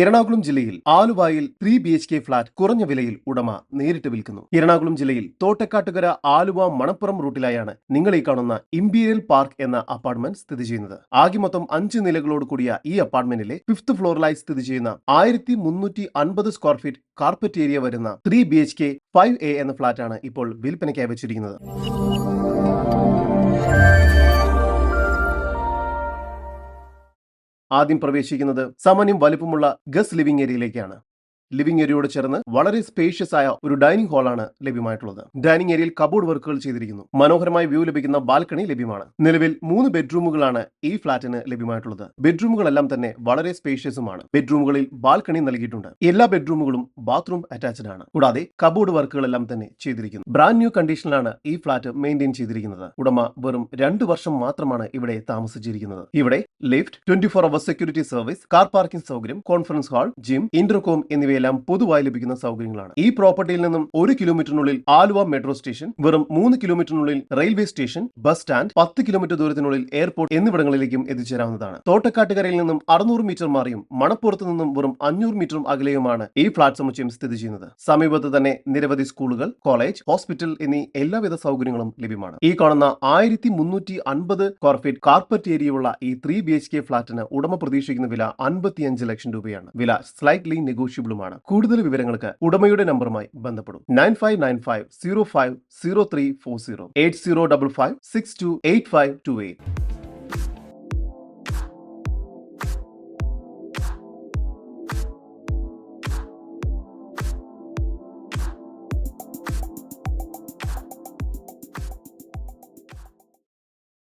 എറണാകുളം ജില്ലയിൽ ആലുവായിൽ three B H K flat കുറഞ്ഞ വിലയിൽ ഉടമ നേരിട്ട് വിൽക്കുന്നു. എറണാകുളം ജില്ലയിൽ തോട്ടക്കാട്ടുകര ആലുവ മണപ്പുറം റൂട്ടിലായാണ് നിങ്ങൾ ഈ കാണുന്ന ഇംപീരിയൽ പാർക്ക് എന്ന അപ്പാർട്ട്മെന്റ് സ്ഥിതി ചെയ്യുന്നത്. ആകെ മൊത്തം അഞ്ച് നിലകളോട് കൂടിയ ഈ അപ്പാർട്ട്മെന്റിലെ ഫിഫ്ത് ഫ്ലോറിലായി സ്ഥിതി ചെയ്യുന്ന ആയിരത്തി മുന്നൂറ്റി അൻപത് സ്ക്വയർ ഫീറ്റ് കാർപ്പറ്റ് ഏരിയ വരുന്ന three B H K five A എന്ന ഫ്ളാറ്റാണ് ഇപ്പോൾ വിൽപ്പനയ്ക്കായി വെച്ചിരിക്കുന്നത്. ആദ്യം പ്രവേശിക്കുന്നത് സമനും വലുപ്പമുള്ള ഗസ് ലിവിംഗ് ഏരിയയിലേക്കാണ്. ലിവിംഗ് ഏരിയയോട് ചേർന്ന് വളരെ സ്പേഷ്യസ് ആയ ഒരു ഡൈനിങ് ഹാളാണ് ലഭ്യമായിട്ടുള്ളത്. ഡൈനിങ് ഏരിയയിൽ കബോർഡ് വർക്കുകൾ ചെയ്തിരിക്കുന്നു. മനോഹരമായ വ്യൂ ലഭിക്കുന്ന ബാൽക്കണി ലഭ്യമാണ്. നിലവിൽ മൂന്ന് ബെഡ്റൂമുകളാണ് ഈ ഫ്ളാറ്റിന് ലഭ്യമായിട്ടുള്ളത്. ബെഡ്റൂമുകളെല്ലാം തന്നെ വളരെ സ്പേഷ്യസുമാണ് ബെഡ്റൂമുകളിൽ ബാൽക്കണി നൽകിയിട്ടുണ്ട്. എല്ലാ ബെഡ്റൂമുകളും ബാത്റൂം അറ്റാച്ച്ഡ് ആണ്. കൂടാതെ കബോർഡ് വർക്കുകളെല്ലാം തന്നെ ചെയ്തിരിക്കുന്നു. ബ്രാൻഡ് ന്യൂ കണ്ടീഷനിലാണ് ഈ ഫ്ളാറ്റ് മെയിന്റെയിൻ ചെയ്തിരിക്കുന്നത്. ഉടമ വെറും രണ്ട് വർഷം മാത്രമാണ് ഇവിടെ താമസിച്ചിരിക്കുന്നത്. ഇവിടെ lift twenty four hour security service car parking സൗകര്യം കോൺഫറൻസ് ഹാൾ ജിം ഇന്റർകോം എന്നിവയെല്ലാം പൊതുവായി ലഭിക്കുന്ന സൗകര്യങ്ങളാണ്. ഈ പ്രോപ്പർട്ടിയിൽ നിന്നും ഒരു കിലോമീറ്ററിനുള്ളിൽ ആലുവ മെട്രോ സ്റ്റേഷൻ വെറും മൂന്ന് കിലോമീറ്ററിനുള്ളിൽ റെയിൽവേ സ്റ്റേഷൻ ബസ് സ്റ്റാൻഡ് പത്ത് കിലോമീറ്റർ ദൂരത്തിനുള്ളിൽ എയർപോർട്ട് എന്നിവിടങ്ങളിലേക്കും എത്തിച്ചേരാവുന്നതാണ്. തോട്ടക്കാട്ടുകരയിൽ നിന്നും അറുന്നൂറ് മീറ്റർ മാറിയും മണപ്പുറത്ത് നിന്നും വെറും അഞ്ഞൂറ് മീറ്ററും അകലെയുമാണ് ഈ ഫ്ളാറ്റ് സമുച്ചയം സ്ഥിതി ചെയ്യുന്നത്. സമീപത്ത് തന്നെ നിരവധി സ്കൂളുകൾ കോളേജ് ഹോസ്പിറ്റൽ എന്നീ എല്ലാവിധ സൗകര്യങ്ങളും ലഭ്യമാണ്. ഈ കാണുന്ന ആയിരത്തി മുന്നൂറ്റി അൻപത് സ്ക്വയർ ഫീറ്റ് കാർപ്പറ്റ് ഏരിയയുള്ള ഈ ത്രീ ബി എച്ച് കെ ഫ്ളാറ്റിന് ഉടമ പ്രതീക്ഷിക്കുന്ന വില അൻപത്തിയഞ്ച് ലക്ഷം രൂപയാണ്. വില സ്ലൈറ്റ്ലി നെഗോഷ്യബിളുമാണ് കൂടുതൽ വിവരങ്ങൾക്ക് ഉടമയുടെ നമ്പറുമായി ബന്ധപ്പെടും. Nine five nine five zero five zero three four zero. Eight zero double five six two eight five two eight.